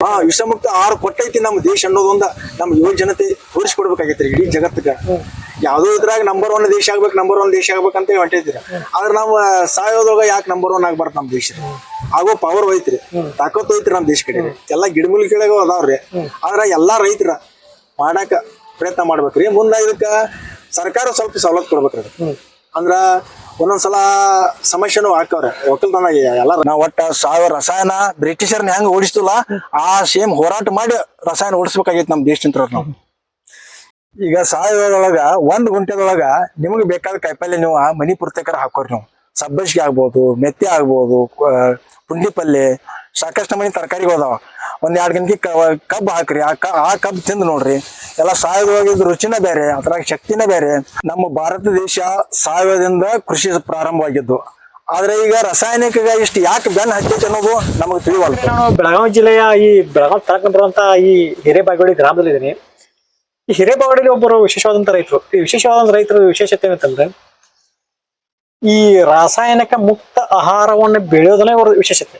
ಹಾ ವಿಷಮುಕ್ತ ಆರು ಕೊಟ್ಟೈತಿ ನಮ್ಮ ದೇಶ ಅನ್ನೋದೊಂದ ನಮ್ಮ ಯುವ ಜನತೆ ತೋರಿಸ್ಕೊಡ್ಬೇಕಾಗೈತ್ರಿ ಇಡೀ ಜಗತ್ತಿಗೆ ಯಾವ್ದೋ ಇದ್ರಾಗ ನಂಬರ್ ಒನ್ ದೇಶ ಆಗ್ಬೇಕು ನಂಬರ್ ಒನ್ ದೇಶ ಆಗ್ಬೇಕಂತ ಹೊಂಟಿದ್ರಿ ಆದ್ರೆ ನಾವು ಸಾಯೋದ್ರೊಳಗ ಯಾಕೆ ನಂಬರ್ ಒನ್ ಆಗ್ಬಾರ್ದು ನಮ್ಮ ದೇಶ? ಆಗೋ ಪವರ್ ಹೋಯ್ತ್ರಿ ತಾಕತ್ ಹೋಯ್ತ್ರಿ ನಮ್ಮ ದೇಶ ಕಡೆ ಎಲ್ಲಾ ಗಿಡಮೂಲಿಕೆಗಳು ಅದಾವ್ರಿ ಆದ್ರ ಎಲ್ಲಾ ರೈತರ ಮಾಡಾಕ ಪ್ರಯತ್ನ ಮಾಡ್ಬೇಕ್ರಿ. ಮುಂದ ಇದಕ್ಕ ಸರ್ಕಾರ ಸ್ವಲ್ಪ ಸವಲತ್ತು ಕೊಡ್ಬೇಕ್ರಿ. ಅಂದ್ರ ಒಂದೊಂದ್ಸಲ ಸಮಸ್ಯೆನೂ ಹಾಕವ್ರೆ. ಒಕ್ಕಲ್ತನ ಎಲ್ಲ ನಾವು ಒಟ್ಟ ಸಾವಿರ ರಸಾಯನ, ಬ್ರಿಟಿಷರ್ನ ಹೆಂಗ್ ಓಡಿಸ್ತಿಲ್ಲ, ಆ ಸೇಮ್ ಹೋರಾಟ ಮಾಡಿ ರಸಾಯನ ಓಡಿಸ್ಬೇಕಾಗೈತಿ ನಮ್ ದೇಶದಿಂದ ನಾವು. ಈಗ ಸಾವಿರದೊಳಗ ಒಂದ್ ಗುಂಟೆದೊಳಗ ನಿಮಗೆ ಬೇಕಾದ ಕಾಯಿಪಲ್ಯ ನೀವು ಆ ಮನಿ ಪುರ್ತಕರ ಹಾಕೋರಿ ನೀವು. ಸಬ್ಬಸಿಗೆ ಆಗ್ಬೋದು, ಮೆತ್ತೆ ಆಗ್ಬೋದು ಪುಂಡಿ ಪಲ್ಲೆ ಸಾಕಷ್ಟು ಮನಿ ತರಕಾರಿಗಳು ಅದಾವ ಒಂದ್ ಎರಡು ಗಂಟೆ ಕಬ್ಬು ಹಾಕ್ರಿ. ಆ ಆ ಕಬ್ಬು ತಿಂದು ನೋಡ್ರಿ. ಎಲ್ಲ ಸಾವಯವದೊಳಗ ಇದ್ ರುಚಿನ ಬೇರೆ, ಅದ್ರಾಗ ಶಕ್ತಿನ ಬೇರೆ. ನಮ್ಮ ಭಾರತ ದೇಶ ಸಾವಯವದಿಂದ ಕೃಷಿ ಪ್ರಾರಂಭವಾಗಿದ್ದು. ಆದ್ರೆ ಈಗ ರಾಸಾಯನಿಕ ಇಷ್ಟು ಯಾಕೆ ಬೆನ್ ಹಚ್ಚೈತೆ ಅನ್ನೋದು ನಮಗೆ ತಿಳಿವಲ್ಲ ನಾನು ಬೆಳಗಾವಿ ಜಿಲ್ಲೆಯ ಈ ಬೆಳಗಾವಿ ತಾಲೂಕಿನ ಈ ಈ ಗ್ರಾಮದಲ್ಲಿ ಗ್ರಾಮದಲ್ಲಿದ್ದೀನಿ ಈ ಹಿರೇಬಾಗೇವಾಡಿಲಿ ಒಬ್ಬರು ವಿಶೇಷವಾದಂತ ರೈತರು. ಈ ವಿಶೇಷವಾದ ರೈತರ ವಿಶೇಷತೆ ಏನಂತಂದ್ರೆ, ಈ ರಾಸಾಯನಿಕ ಮುಕ್ತ ಆಹಾರವನ್ನು ಬೆಳೆಯೋದನ್ನೇ ಅವರ ವಿಶೇಷತೆ.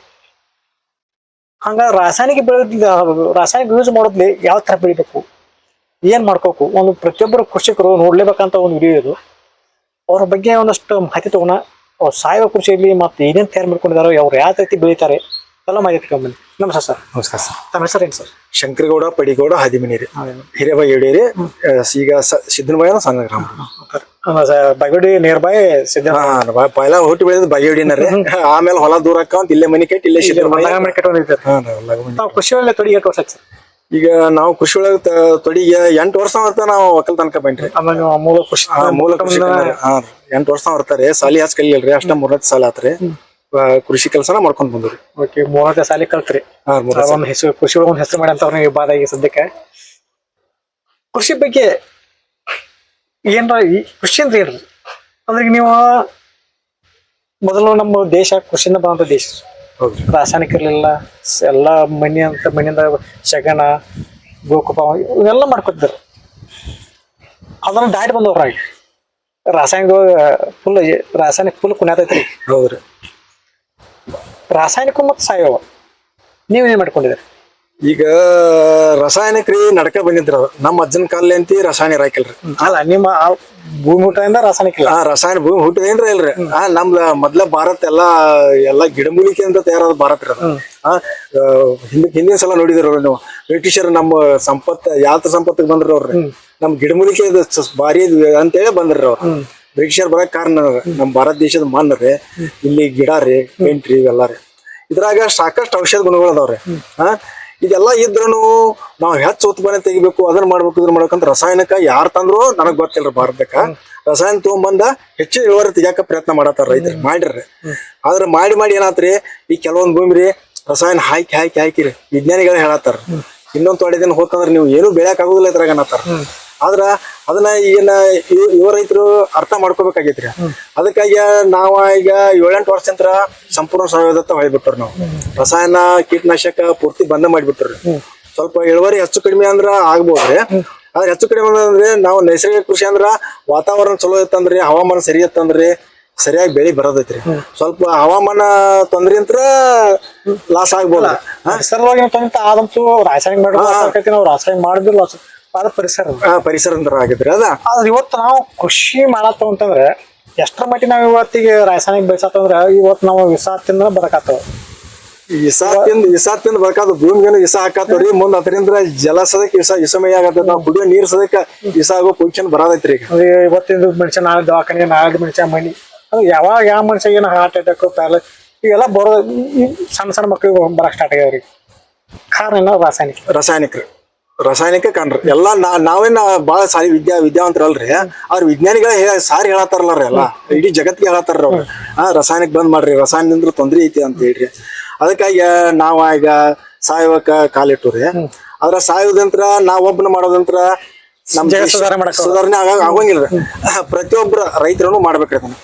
ಹಂಗ ರಾಸಾಯನಿಕ ಬೆಳೆ, ರಾಸಾಯನಿಕ ಯೂಸ್ ಮಾಡೋದ್ಲಿ ಯಾವ ತರ ಬೆಳಿಬೇಕು? ಏನ್ ಮಾಡ್ಕೋಬೇಕು ಒಂದು ಪ್ರತಿಯೊಬ್ಬರು ಕೃಷಿಕರು ನೋಡ್ಲೇಬೇಕಂತ ಒಂದು ವಿಡಿಯೋ ಇದು. ಅವ್ರ ಬಗ್ಗೆ ಒಂದಷ್ಟು ಮಾಹಿತಿ ತಗೋಣ. ಅವ್ರು ಸಾವಯವ ಕೃಷಿಯಲ್ಲಿ ಮತ್ತೆ ಏನೇನು ತಯಾರು ಮಾಡ್ಕೊಂಡಿದಾರೋ, ಅವ್ರು ಯಾವ ರೀತಿ ಬೆಳಿತಾರೆ ಎಲ್ಲ ಮಾಹಿತಿ ತಗೊಂಬನ್ನಿ ನಮಸ್ಕಾರ ಸರ್. ನಮಸ್ಕಾರ ಸರ್. ತಮ್ಮ ಹೆಸರು ಏನು ಸರ್? ಶಂಕರಗೌಡ ಪಡಿಗೌಡ ಹಾದಿಮಿನಿರಿ. ಹಿರೇಬಾಯಿ ಎಡೇರಿ ಈಗ ಸಿದ್ದನಬಾಯಿ ಸಣ್ಣ ಗ್ರಾಮ. ಬಗಡಿ ನಿಯರ್ ಬೈ ಸಿದ್ದ ಪೈಲ ಹುಟ್ಟಿ ಬೆಳೆದ ಬಗೆಡಿನರಿ ಆಮೇಲೆ ಹೊಲ ದೂರ ಹಾಕಂತ ಇಲ್ಲೇ ಮನಿ ಕೆಟ್ಟ ಇಲ್ಲೇ ಸಿದ್ದನಬಾಯಿ ಹಾ, ಲಗಮನಿ. ನಾವು ಕೃಷಿ ಒಳ್ಳೆ ತೊಡಿ ಎಷ್ಟು ವರ್ಷ ಸರ್? ಈಗ ನಾವು ಕೃಷಿ ಒಳಗ ತೊಡಿಗೆ ಎಂಟು ವರ್ಷ ಅಂತ ನಾವು ಒಕ್ಕಲ್ ಬಂದ್ರಿ. ಮೂಲ ಕೃಷಿ ಮೂಲ ಕೃಷಿ ಎಂಟು ವರ್ಷ ಬರ್ತಾರೆ ಸಾಲಿ ಹಚ್ಚ ಕಲಿಯಲ್ರಿ. ಅಷ್ಟ ಮೂರನೇ ಸಾಲ ಆತ್ರಿ. ಕೃಷಿ ಕೆಲಸನ ಮಾಡ್ಕೊಂಡ್ ಬಂದ್ರಿ ಓಕೆ ಮೂರನೇ ಸಾಲಿ ಕಲ್ತ್ರಿ. ಒಂದು ಹೆಸರು ಕೃಷಿ ಒಳಗ ಒಂದು ಹೆಸರು ಮಾಡಿ ಅಂತ ನೀವು ಬಾದ ಈಗ ಸದ್ಯಕ್ಕೆ? ಕೃಷಿ ಬಗ್ಗೆ ಏನ್ರ ಕೃಷಿ ಅಂದ್ರೆ ಏನ್ರಿ? ಅಂದ್ರೆ ನೀವು ಮೊದಲು ನಮ್ಮ ದೇಶ ಕೃಷಿಯಿಂದ ಬಂದಂತ ದೇಶ. ರಾಸಾಯನಿಕ ಇರಲಿಲ್ಲ ಎಲ್ಲ ಮನಿ ಅಂತ ಮನಿಯಿಂದ ಶಗನ ಗೋಕುಪ ಇವೆಲ್ಲ ಮಾಡ್ಕೊತಿದ್ರು ಅದನ್ನ ದಾಟಿ ಬಂದವ್ರಾಗಿ ರಾಸಾಯನಿಕ ಫುಲ್ ರಾಸಾಯನಿಕ ಫುಲ್ ಕುಣಿಯತೈತ್ರಿ ಹೌದ್ರಿ. ರಾಸಾಯನಿಕ ಮತ್ತು ಸಾವಯವ ನೀವೇನ್ ಮಾಡ್ಕೊಂಡಿದ್ದೀರಿ? ಈಗ ರಾಸಾಯನಿಕ ರೀ ನಡ್ಕ ಬಂದಿದ್ರ ನಮ್ಮ ಅಜ್ಜನ ಕಾಲ ಅಂತಿ ರಾಸಾಯನಿಕ ಹಾಕಿಲ್ರಿ. ಅಲ್ಲ ನಿಮ್ಮ ಆ ಭೂಮಿ ಹುಟ್ಟದಿಂದ ರಾಸಾಯನಿಕ ಇಲ್ಲ. ಆ ರಾಸಾಯನ ಭೂಮಿ ಹುಟ್ಟದೇನ್ರಿ ಇಲ್ರಿ. ಹಾ ನಮ್ದ ಮೊದ್ಲ ಭಾರತ ಎಲ್ಲಾ ಎಲ್ಲಾ ಗಿಡಮೂಲಿಕೆ ಅಂತ ತಯಾರಾದ ಭಾರತ ರೀ ಅದು. ಆ ಆ, ಹಿಂದ್ ಹಿಂದಿನ ಸಲ ನೋಡಿದ್ರ ನೀವು. ಬ್ರಿಟಿಷರ್ ನಮ್ಮ ಸಂಪತ್ ಯಾವ ಸಂಪತ್ತಿಗೆ ಬಂದ್ರ ಅವ್ರಿ ನಮ್ ಗಿಡಮೂಲಿಕೆ ಭಾರಿ ಅಂತೇಳಿ ಬಂದ್ರಿ ಅವ್ರು. ಬ್ರಿಟಿಷರ್ ಬರಕ್ ಕಾರಣ ನಮ್ಮ ನಮ್ ಭಾರತ ದೇಶದ ಮಣ್ಣ್ ರೀ ಇಲ್ಲಿ ಗಿಡ ರೀ, ಪೇಂಟ್ ರೀ, ಇವೆಲ್ಲ ರೀ. ಇದ್ರಾಗ ಸಾಕಷ್ಟು ಔಷಧ ಗುಣಗಳು ಅದಾವ್ರಿ. ಹಾ ಇದೆಲ್ಲ ಇದ್ರೂ ನಾವು ಹೆಚ್ಚು ಉತ್ಪನ್ನ ತೆಗಿಬೇಕು, ಅದನ್ನ ಮಾಡ್ಬೇಕು, ಇದನ್ನ ಮಾಡ್ಬೇಕಂತ ರಾಸಾಯನಿಕ ಯಾರು ತಂದ್ರು ನನಗ್ ಗೊತ್ತಿಲ್ಲ ಭಾರತಕ್ಕ. ರಸಾಯನ ತಗೊಂಡ್ಬಂದ ಹೆಚ್ಚು ಇಳುವರಿ ತೆಗಿಯಾಕ ಪ್ರಯತ್ನ ಮಾಡತ್ತಾರ ರೈತರು, ಮಾಡಿರ್ರಿ. ಆದ್ರೆ ಮಾಡಿ ಮಾಡಿ ಏನಾತ್ರಿ, ಈ ಕೆಲವೊಂದ್ ಭೂಮಿ ರೀ ರಸಾಯನ ಹಾಕಿ ಹಾಕಿ ಹಾಕಿರಿ ವಿಜ್ಞಾನಿಗಳು ಹೇಳತ್ತಾರ. ಇನ್ನೊಂದ್ ತೊಡೆ ದಿನ ಹೋತಂದ್ರ ನೀವು ಏನು ಬೆಳೆಯಕ್ ಆಗುದಿಲ್ಲ ಇದ್ರಾಗ ಅನ್ನತ್ತಾರ. ಆದ್ರ ಅದನ್ನ ಈಗಿನ ಯುವ- ರೈತರು ಅರ್ಥ ಮಾಡ್ಕೋಬೇಕಾಗೈತ್ರಿ. ಅದಕ್ಕಾಗಿ ನಾವ ಈಗ ಏಳೆಂಟು ವರ್ಷದಿಂದ ಸಂಪೂರ್ಣ ಸಾವಯವದತ್ತ ಹೊಯ್ಬಿಟ್ರಿ ನಾವು. ರಸಾಯನ ಕೀಟನಾಶಕ ಪೂರ್ತಿ ಬಂದ ಮಾಡಿಬಿಟ್ರಿ ಸ್ವಲ್ಪ ಇಳುವರಿ ಹೆಚ್ಚು ಕಡಿಮೆ ಅಂದ್ರ ಆಗ್ಬೋದ್ರಿ. ಆದ್ರೆ ಹೆಚ್ಚು ಕಡಿಮೆ ಅಂದ್ರೆ ನಾವು ನೈಸರ್ಗಿಕ ಕೃಷಿ ಅಂದ್ರ ವಾತಾವರಣ ಚಲೋ ಇತ್ತಂದ್ರಿ ಹವಾಮಾನ ಸರಿ ಇತ್ತಂದ್ರಿ ಸರಿಯಾಗಿ ಬೆಳಿ ಬರೋದೈತ್ರಿ. ಸ್ವಲ್ಪ ಹವಾಮಾನ ತೊಂದ್ರೆ ಅಂತ ಲಾಸ್ ಆಗ್ಬೋದು ಪರಿಸರವಾಗಿ ತಂತ ಆದಂತೂ ರಾಸಾಯನಿಕ ನಾವು ರಾಸಾಯನಿಕ ಮಾಡಿದ್ರು ಅದ ಪರಿಸರ ಆ, ಪರಿಸರ ಅಂತ ಆಗಿದ್ರಿ ಅದ ಆದ್ರೆ ಇವತ್ತು ನಾವು ಕೃಷಿ ಮಾಡತ್ತ ಅಂತಂದ್ರೆ ಎಷ್ಟರ ಮಟ್ಟಿಗೆ ನಾವು ಇವತ್ತಿಗೆ ರಾಸಾಯನಿಕ ಬೆಳೆಸತ್ತಂದ್ರ ಇವತ್ತು ನಾವು ವಿಷ ತಿಂದ ಬರಕಾತವ ಇಸ ತಿಂದ್ ಇಸ ತಿಂದ್ ಬೇಕಾದ ಭೂಮಿಗೇನು ಇಸ ಹಾಕಾತವ್ರಿ. ಮುಂದ್ ಅದರಿಂದ ಜಲ ಸದಕ್ಕೆ ಇಸ ಇಸಮಯ ಆಗತ್ತೆ. ನಾವು ಕುಡಿಯೋ ನೀರ್ ಸದಕ್ಕೆ ಇಸ ಆಗೋ ಪೊಸಿಷನ್ ಬರಾದೈತ್ರಿ ಈಗ. ಇವತ್ತಿಂದ ಮನುಷ್ಯ ನಾಳೆ ದವಾಖಾನೆ ನಾಳೆ ಮನುಷ್ಯ ಮನಿ ಅದು ಯಾವಾಗ ಯಾವ ಮನುಷ್ಯ ಏನು ಹಾರ್ಟ್ ಅಟ್ಯಾಕ್ ಪ್ಯಾರಲೈಸ್ ಇವೆಲ್ಲ ಬರೋ ಈ ಸಣ್ಣ ಸಣ್ಣ ಮಕ್ಕಳಿಗೆ ಬರಕ್ ಸ್ಟಾರ್ಟ್ ಆಗ್ಯಾವ್ರಿ. ಕಾರಣ ಏನೋ ರಾಸಾಯನಿಕ. ರಾಸಾಯನಿಕ ರಾಸಾಯನಿಕ ಕಾಣ್ರಿ. ಎಲ್ಲಾ ನಾ ನಾವೇನ ಬಾಳ ಸಾರಿ ವಿದ್ಯಾ ವಿದ್ಯಾವಂತರಲ್ರಿ. ಅವ್ರ ವಿಜ್ಞಾನಿಗಳ ಹೇಳ ಸಾರಿ ಹೇಳತ್ತಾರಲ್ಲ ಎಲ್ಲ. ಇಡೀ ಜಗತ್ತಿಗೆ ಹೇಳತ್ತಾರ ಅವ್ರು. ಹಾ ರಾಸಾಯನಿಕ ಬಂದ್ ಮಾಡ್ರಿ. ರಾಸಾಯನದಿಂದ ತೊಂದ್ರೆ ಐತಿ ಅಂತ ಹೇಳ್ರಿ. ಅದಕ್ಕಾಗಿ ನಾವ ಈಗ ಸಾವಯವಕ್ಕ ಕಾಲಿಟ್ಟುರಿ ಅದ್ರ ಸಾಯೋದಂತ್ರ ನಾವ್ ಒಬ್ಬನ ಮಾಡೋದಂತ್ರ ನಮ್ ಜಗ ಸುಧಾರಣೆ ಮಾಡಕ್ ಸುಧಾರಣೆ ಆಗ ಆಗೋಂಗಿಲ್ಲ ಪ್ರತಿಯೊಬ್ಬರ ರೈತರನ್ನು ಮಾಡ್ಬೇಕ್ರಿ ಅದನ್ನ.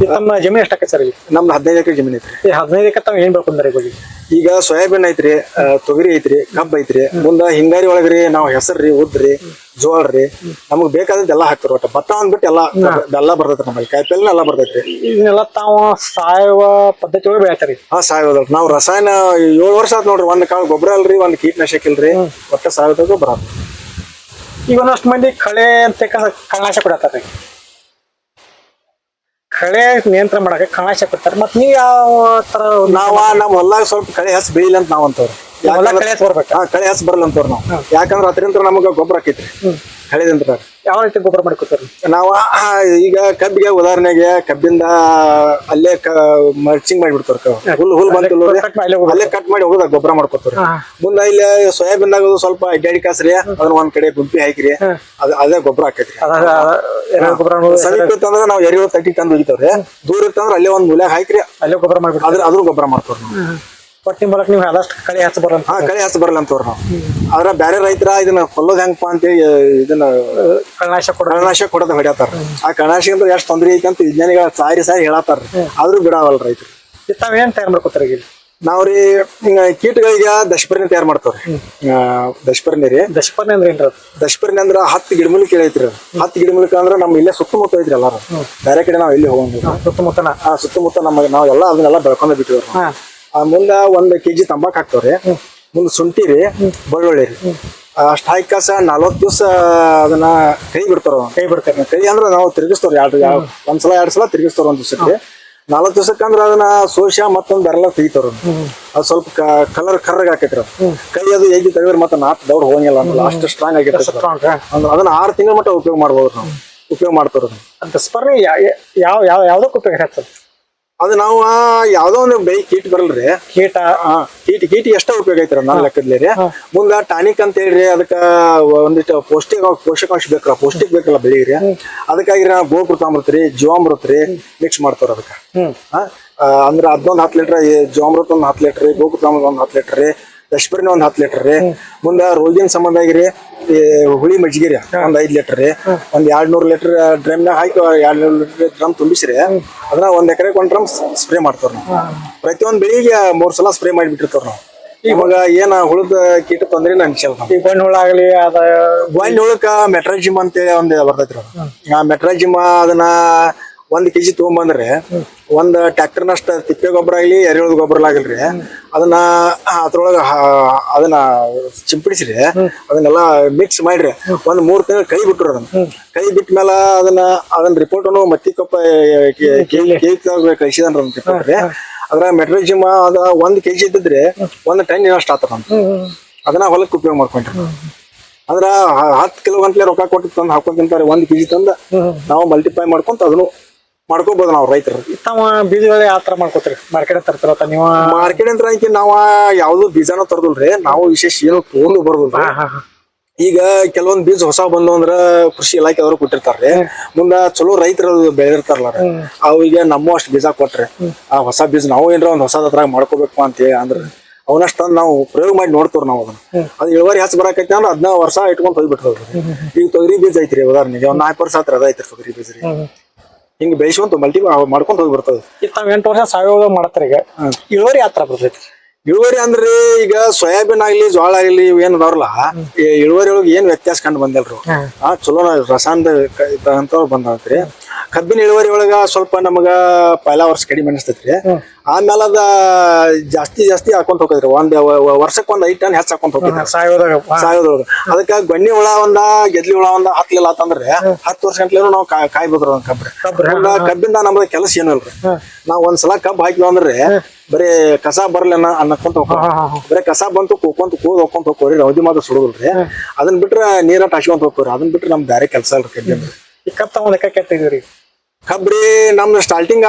ನಮ್ಮ ತಮ್ಮ ಜಮೀನ್ ಎಷ್ಟಾಕೈತೆ ಸರ್ ಇಲ್ಲಿ? ನಮ್ದು ಹದಿನೈದು ಎಕರೆ ಜಮೀನ್ ಐತ್ರಿ. ಈ ಹದಿನೈದು ಎಕರೆ ತಾವ್ ಏನ್ ಬೆಳ್ಕೊಂಡ್ರಿ ಹೋಗಿ ಈಗ ಸೋಯಾಬೀನ್ ಐತ್ರಿ ಆ, ತೊಗರಿ ಐತ್ರಿ ಕಬ್ಬ ಐತ್ರಿ. ಮುಂದ ಹಿಂಗಾರಿ ಒಳಗ್ರಿ ನಾವು ಹೆಸರ್ರಿ ಉದ್ರಿ ರೀ ನಮಗ್ ಬೇಕಾದದ್ದೆಲ್ಲ ಹಾಕ್ತಾರ ಒಟ್ಟ. ಭತ್ತ ಅಂದ್ಬಿಟ್ಟು ಎಲ್ಲಾ ಎಲ್ಲ ಬರ್ತೈತ್ರಿ ನಮಗೆ ಕಾಯಿಪಲ್ಲೆ ಎಲ್ಲಾ ಬರ್ತೈತ್ರಿ. ಇದನ್ನೆಲ್ಲ ತಾವು ಸಾವಯವ ಪದ್ಧತಿ ಒಳಗೆ ಬೆಳಿತಾರಿ. ಹಾ ಸಾಯೋದಲ್ರಿ ನಾವು ರಸಾಯನ ಏಳು ವರ್ಷ ಆತ್ ನೋಡ್ರಿ. ಒಂದ್ ಕಾಳು ಗೊಬ್ಬರ ಅಲ್ರಿ ಒಂದ್ ಕೀಟನಾಶಕ ಇಲ್ರಿ. ಒಟ್ಟ ಸಾವಯವದಾಗ ಬರತ್ತ ಈಗ ಒಂದಷ್ಟು ಮಂದಿ ಕಳೆ ಅಂತ ಕಣಾಶ ಕೊಡತ್ತಾರ ಕಳೆ ನಿಯಂತ್ರಣ ಮಾಡಕ್ಕೆ ಕಣಾಶ ಕೊಡ್ತಾರೆ. ಮತ್ ನೀವ್ ಯಾವ ತರ ನಾವ ನಮ್ ಹೊಲ್ದಾಗ ಸ್ವಲ್ಪ ಕಳೆ ಹಸ್ ಬೆಳಿಲ್ಲ ಅಂತ ನಾವ್ ಅಂತವ್ರು. ಕಳೆ ಹಸ್ ಬರ್ಬೇಕ? ಕಳೆ ಹಸ್ ಬರಲ್ಲ ಅಂತವ್ರು ನಾವು. ಯಾಕಂದ್ರ ಅದ್ರಿಂದ ನಮಗ ಗೊಬ್ಬರ ಆಕೈತ್ರಿ ಕಳೆದಿಂದ ಯಾವ ರೀತಿ ಗೊಬ್ಬರ ಮಾಡ್ಕೊತಾರ ನಾವ ಆ, ಈಗ ಕಬ್ಬಿಗೆ ಉದಾಹರಣೆಗೆ ಕಬ್ಬಿಂದ ಅಲ್ಲೇ ಮರ್ಚಿಂಗ್ ಮಾಡಿಬಿಡ್ತಾರ ಹುಲ್ ಹುಲ್ ಬಂತು ನೋಡ್ರಿ ಕಟ್ ಮಾಡಿ ಹೋಗ್ಬೇಕು. ಅಲ್ಲೇ ಕಟ್ ಮಾಡಿ ಹೋಗೋದ ಗೊಬ್ಬರ ಮಾಡ್ಕೊತಾರ ಹಾ. ಮುಂದ ಇಲ್ಲಿ ಆಗೋದು ಸ್ವಲ್ಪ ಅಡ್ಡಾಡಿ ಕಾಸ್ರಿ ಅದನ್ನ ಒಂದ್ ಕಡೆ ಗುಂಪಿ ಹಾಕಿರಿ. ಅದ ಅದೇ ಗೊಬ್ಬರ ಹಾಕೈತ್ರಿ. ಅದ ಎರೆಹುಳ ಗೊಬ್ಬರ ಅನ್ನೋದು ಸಮೀಪ ಇತ್ತಂದ್ರ ನಾವ್ ಎರಿಗಳು ತಟ್ಟಿ ತಂದು ಹೋಗಿತಾವ್ರಿ ದೂರ ಇತ್ತಂದ್ರ ಅಲ್ಲೇ ಒಂದ್ ಮೂಲ್ಯಾಗ ಹಾಕಿರಿ. ಅಲ್ಲೇ ಗೊಬ್ಬರ ಮಾಡ್ಬಿಟ್ಟು ಅದ್ರ ಅದ್ರ ಗೊಬ್ಬರ ಮಾಡ್ತಾರ ನಾವು ಒಟ್ಟು ನಿಮ್ಮ ಮೂಲಕ ನೀವು ಆದಷ್ಟು ಕಳೆ ಹಚ್ಚ ಬರಂತ ಹಾ ಕಳೆ ಹಚ್ಚ ಬರಲ್ಲ ಅಂತವ್ರ ನಾವು ಆದ್ರ ಬ್ಯಾರೆ ರೈತರ ಇದನ್ನ ಕೊಲ್ಲೋದ್ ಹೆಂಗಪ್ಪ ಅಂತ ಇದನ್ನ ಕಣನಾಶ ಕೊಡ ಕಣನಾಶಕ ಕೊಡೋದ್ ಹೊಡ್ಯಾತಾರ. ಆ ಕಣನಾಶಕ ಅಂದ್ರೆ ಎಷ್ಟ್ ತೊಂದ್ರೆ ಐತಿ ಅಂತ ವಿಜ್ಞಾನಿಗಳ ಸಾರಿ ಸಾರಿ ಹೇಳತ್ತಾರ ಆದ್ರೂ ಬಿಡಾವಲ್ ರೈತರು. ತಾವೇನ್ ತಯಾರು ಮಾಡ್ಕೊತಾರ ಈಗ ಇಲ್ಲಿ? ನಾವ್ರಿ ಹಿಂಗ ಕೀಟಗಳಿಗೆ ದಶಪರ್ಣಿ ತಯಾರು ಮಾಡ್ತಾವ್ರಿ. ದಶಪರ್ಣಿ ರೀ. ದಶಪರ್ಣಿ ಅಂದ್ರೆ ಏನ್ರಿ? ದಶಪರ್ಣಿ ಅಂದ್ರ ಹತ್ತು ಗಿಡಮೂಲಿಕೆ ಐತ್ರಿ. ಹತ್ತು ಗಿಡಮೂಲಿಕೆ ಅಂದ್ರ ನಮ್ ಇಲ್ಲೇ ಸುತ್ತಮುತ್ತ ಐತ್ರಿ ಎಲ್ಲಾರು. ಬೇರೆ ಕಡೆ ನಾವ್ ಎಲ್ಲಿ ಹೋಗಂಗಿಲ್ಲ. ಸುತ್ತಮುತ್ತನ? ಆ ಸುತ್ತಮುತ್ತ ನಮ್ಮ ನಾವ್ ಎಲ್ಲಾ ಅದನ್ನೆಲ್ಲ ಬೆಳ್ಕೊಂಡ ಬಿಟ್ಟಿವ್ರಿ ಮುಂದ ಒಂದ್ ಕೆಜಿ ತಂಬಾಕ್ ಹಾಕ್ತವ್ರಿ. ಮುಂದ್ ಶುಂಠಿ ರೀ ಬೆಳ್ಳುಳ್ಳಿ ರೀ ಅಷ್ಟ್ ಹಾಕಾಸ ನಲ್ವತ್ ದಿವ್ಸ ಅದನ್ನ ಕೈ ಬಿಡ್ತಾರ. ಕೈ ಬಿಡ್ತಾರೆ. ಕೈ ಅಂದ್ರ ನಾವು ತಿರುಗಿಸ್ತಾರ ಎರಡು ಒಂದ್ಸಲ ಎರಡ್ ಸಲ ತಿರ್ಗಿಸ್ತಾರ ಒಂದ್ ದಿವ್ಸಕ್ಕೆ. ನಾಲ್ಕು ದಿವಸಕ್ಕಂದ್ರ ಅದನ್ನ ಸೋಶ ಮತ್ತೊಂದ್ ಬರಲ್ಲ ತೆಗಿತಾರ ಅದು ಸ್ವಲ್ಪ ಕಲರ್ ಕರ್ರಗ್ ಹಾಕೈತ್ರ. ಕೈ ಅದು ಹೇಗೆ ತೆಗೆದ್ರೆ ಮತ್ತೆ ನಾಟ್ ದೌಡ್ ಹೋಗಿಲ್ಲ ಅಂದ್ರೆ ಅಷ್ಟು ಸ್ಟ್ರಾಂಗ್ ಆಗಿರ್ತದೆ ಅಂದ್ರೆ ಅದನ್ನ ಆರು ತಿಂಗಳ ಮಟ್ಟ ಉಪಯೋಗ ಮಾಡ್ಬೋದು ನಾವು. ಉಪಯೋಗ ಮಾಡ್ತಾರ ಅಂತ ದಶಪರ್ಣಿ ಯಾವ ಯಾವ ಯಾವ್ದಕ್ಕೆ ಉಪಯೋಗ ಹಚ್ಚದ ಅದು ನಾವು ಯಾವ್ದೋ ಒಂದು ಬೈ ಕೀಟ್ ಬರಲ್ರಿ. ಕೀಟ ಕೀಟಿ ಕೀಟಿ ಎಷ್ಟ ಉಪಯೋಗ ಐತ್ರಿ ನನ್ನ ಲೆಕ್ಕದಲ್ಲಿ ರೀ. ಮುಂದ ಟಾನಿಕ್ ಅಂತ ಹೇಳ್ರಿ ಅದಕ್ಕ ಒಂದಿಷ್ಟು ಪೌಷ್ಟಿಕ ಪೋಷಕಾಂಶ ಬೇಕಲ್ಲ ಪೌಷ್ಟಿಕ ಬೇಕಲ್ಲ ಬೆಳಿಗ್ರಿ ಅದಕ್ಕಾಗಿ ನಾವು ಗೋಕೃತಾಮೃತ ರೀ ಜೀವಾಮೃತ ರೀ ಮಿಕ್ಸ್ ಮಾಡ್ತಾರ ಅದಕ್ಕ. ಅಂದ್ರೆ ಅದೊಂದ್ ಹತ್ತು ಲೀಟರ್ ಜೀವಾಮೃತ ಒಂದ್ ಹತ್ತು ಲೀಟರ್ ಗೋಪುರ ಗೋಕೃತಾಮೃತ ಒಂದ್ ಹತ್ತು ಲೀಟರ್ ರೀ ದಶಪರ್ಣಿ ಒಂದ್ ಹತ್ತು ಲೀಟರ್ ರೀ. ಮುಂದ ರೋಗಿನ ಸಂಬಂಧ ಆಗಿರಿ ಈ ಹುಳಿ ಮಜ್ಜಿಗೆ ರೀ ಒಂದ್ ಐದ್ ಲೀಟರ್ ರೀ. ಒಂದ್ ಎರಡ್ ನೂರ್ ಲೀಟರ್ ಡ್ರಮ್ನಾಗ ಹಾಕಿ ಎರಡ್ ನೂರ್ ಲೀಟರ್ ಡ್ರಮ್ ತುಂಬಿಸ್ರಿ. ಅದನ್ನ ಒಂದ್ ಎಕರೆಗೆ ಒಂದ್ ಡ್ರಮ್ ಸ್ಪ್ರೇ ಮಾಡ್ತಾರ ನಾವು. ಪ್ರತಿಯೊಂದ್ ಬೆಳಿಗ್ಗೆ ಮೂರ್ ಸಲ ಸ್ಪ್ರೇ ಮಾಡಿಬಿಟ್ಟಿರ್ತಾರ ನಾವು. ಇವಾಗ ಏನ ಹುಳದ ಕೀಟ ತೊಂದ್ರೆ ಅನ್ಸಲ್ಲ ಈ ಹುಳ ಆಗಲಿ ಅದ ಗೋಯಿನ್ ಹುಳಕ್ಕ ಮೆಟ್ರಾಜಿಮ್ ಅಂತ ಒಂದ್ ಬರ್ತೈತ್ರಿ. ಆ ಮೆಟ್ರಾಜಿಮ್ ಅದನ್ನ ಒಂದ್ ಕೆಜಿ ತಗೊಂಬಂದ್ರೆ ಒಂದ್ ಟ್ರ್ಯಾಕ್ಟರ್ನಷ್ಟ ತಿಪ್ಪೆ ಗೊಬ್ಬರ ಆಗ್ಲಿ ಎರೆಹುಳದ ಗೊಬ್ಬರ ಆಗಲ್ರಿ. ಅದನ್ನ ಅದ್ರೊಳಗ ಅದನ್ನ ಚಿಂಪಡಿಸ್ರಿ ಅದನ್ನೆಲ್ಲ ಮಿಕ್ಸ್ ಮಾಡ್ರಿ. ಒಂದ್ ಮೂರ್ ತಿಂಗಳು ಕೈ ಬಿಟ್ರು ಅದನ್ನ. ಕೈ ಬಿಟ್ಟ ಮೇಲೆ ಅದನ್ನ ಅದನ್ನ ರಿಪೋರ್ಟ್ ಅನ್ನು ಮತ್ತಿ ಕಪ್ಪ ಕೇಕ್ ಕಳಿಸಿದನ್ರಿ ಅದನ್ನ ರಿಪೋರ್ಟ್ ರೀ. ಅದ್ರ ಮೆಟ್ರೋಜಿಮ್ ಅದ ಒಂದ್ ಕೆಜಿ ಇದ್ದಿದ್ರೆ ಒಂದ್ ಟನ್ ಇನ್ನಷ್ಟ ಆತದ ಅದನ್ನ ಹೊಲಕ್ಕೆ ಉಪಯೋಗ ಮಾಡ್ಕೊಂಡ್ರಿ. ಅಂದ್ರ ಹತ್ತು ಕಿಲೋ ಗಂಟ್ಲೆ ರೊಕ್ಕ ಕೊಟ್ಟು ತಂದು ಹಾಕೊಂತಿಂತಾರೆ ಒಂದ್ ಕೆಜಿ ತಂದ ನಾವು ಮಲ್ಟಿಪ್ಲೈ ಮಾಡ್ಕೊಂತ ಅದನ್ನು ಮಾಡ್ಕೋಬಹುದು ನಾವು ರೈತರು. ತಾವ ಬೀಜಗಳೇ ಆ ತರ ಮಾಡ್ಕೋತೀರಿ? ಮಾರ್ಕೆಟ್ ತರ್ತಾರ ನೀವು? ಮಾರ್ಕೆಟ್ ಅಂತ ಅಂಕಿ ನಾವ ಯಾವ್ದು ಬೀಜನ ತರದಲ್ರಿ ನಾವು ವಿಶೇಷ ಏನು ತಗೊಂಡು ಬರ್ದು ಈಗ ಕೆಲವೊಂದ್ ಬೀಜ ಹೊಸ ಬಂದು ಅಂದ್ರ ಕೃಷಿ ಇಲಾಖೆ ಅವರು ಕೊಟ್ಟಿರ್ತಾರ್ರಿ. ಮುಂದ ಚಲೋ ರೈತರು ಬೆಳೆದಿರ್ತಾರಲ್ಲ ರೀ. ಅವಿಗೆ ನಮ್ಮ ಅಷ್ಟು ಬೀಜ ಕೊಟ್ರಿ ಆ ಹೊಸ ಬೀಜ ನಾವು ಏನ್ರ ಒಂದ್ ಹೊಸದ ಹತ್ರ ಮಾಡ್ಕೋಬೇಕು ಅಂತ ಅಂದ್ರೆ ಅವನಷ್ಟ ನಾವು ಪ್ರಯೋಗ ಮಾಡಿ ನೋಡ್ತೇವ್ರಿ ನಾವು ಅದನ್ನ. ಅದ್ ಇಳುವರಿ ಹಚ್ಚ ಬರಾಕೈತಿ ಅಂದ್ರೆ ಅದನ್ನ ವರ್ಷ ಇಟ್ಕೊಂಡ್ ಹೋಗ್ಬಿಟ್ಟು ಈಗ ತೊಗರಿ ಬೀಜ ಐತ್ರಿ ಉದಾಹರಣೆಗೆ ಒಂದ್ ನಾಲ್ಕು ವರ್ಷ ಹತ್ರ ಅದ ಐತ್ರಿ ತೊಗರಿ ಬೀಜ ರೀ. ಹಿಂಗ್ ಬೆಳೆಸ್ಕೊಂತ ಮಲ್ಟಿ ಹೋಗಿ ಹೋಗ್ಬಿಡ್ತದ ತಾವ್ ಎಂಟು ವರ್ಷ ಸಾವಯವ ಮಾಡತ್ತಾರ ಈಗ. ಇಳುವರಿ ಯಾತ್ರ ತರ ಬರ್ತೈತಿ. ಇಳುವರಿ ಅಂದ್ರೆ ಈಗ ಸೋಯಾಬೀನ್ ಆಗ್ಲಿ ಜೋಳ ಆಗ್ಲಿ ಏನ್ ಅದಾವ್ರಲ್ಲ ಇಳುವರಿ ಒಳಗೆ ಏನ್ ವ್ಯತ್ಯಾಸ ಕಂಡು ಬಂದಿಲ್ರಿ ಆ ಚಲೋ ರಸಾಯನದ ಅಂತವ್ ಬಂದತ್ರಿ ಕಬ್ಬಿನ ಇಳುವರಿ ಒಳಗ ಸ್ವಲ್ಪ ನಮಗ ಪೈಲ ವರ್ಷ ಕಡಿಮೆ ಅನಿಸ್ತೈತ್ರಿ. ಆಮೇಲೆ ಅದ ಜಾಸ್ತಿ ಜಾಸ್ತಿ ಹಾಕೊಂತ ಹೋಗೈತ್ರಿ ಒಂದ್ ವರ್ಷಕ್ಕೆ ಒಂದ್ ಐದ್ ಟನ್ ಹೆಚ್ಚ ಹಾಕೊಂತ ಸಾವಯವದಾಗ ಸಾಯೋದ್ರೊಳಗ ಅದಕ್ಕ ಗಣ್ಣಿ ಹುಳ ಒಂದ ಗೆದ್ಲಿ ಹುಳ ಒಂದ ಹತ್ಲಿಲ್ಲ ಅಂತಂದ್ರೆ ಹತ್ತು ವರ್ಷ ಗಂಟ್ಲೇನು ನಾವು ಕಾಯ್ಬೋದ್ರ ಕಾಯ್ಬೇಕ್ರಿ ಮುಂದ ಕಬ್ಬಿಂದ ನಮ್ದ ಕೆಲಸ ಏನು ಇಲ್ರಿ. ನಾವ್ ಒಂದ್ಸಲ ಕಬ್ಬ್ ಹಾಕಿದ್ವಿ ಅಂದ್ರೆ ಬರೀ ಕಸ ಬರ್ಲಿ ಅನ್ನ ಅನ್ನಕೊಂತ ಬರೀ ಕಸ ಬಂತು ಕೂಕೊಂತ ಕೂದ್ ಹೋಗ್ಕೊಂತ ಹೋಗ್ಕೋರಿ ರೌದಿ ಮಾತ್ರ ಸುಡುದಿಲ್ರಿ. ಅದನ್ನ ಬಿಟ್ರ ನೀರ ಹಚ್ಕೊಂತ ಹೋಗ್ಕೋರಿ ಅದನ್ನ ಬಿಟ್ರೆ ನಮ್ ಬ್ಯಾರೆ ಕೆಲಸ ಇಲ್ರಿ ಕಬ್ಬಿಂದ ಈ ಕತ್ತ ಲೆಕ್ಕ ಕೆಟ್ಟಿದ್ರಿ ಕಬ್ರಿ ನಮ್ದು ಸ್ಟಾರ್ಟಿಂಗ್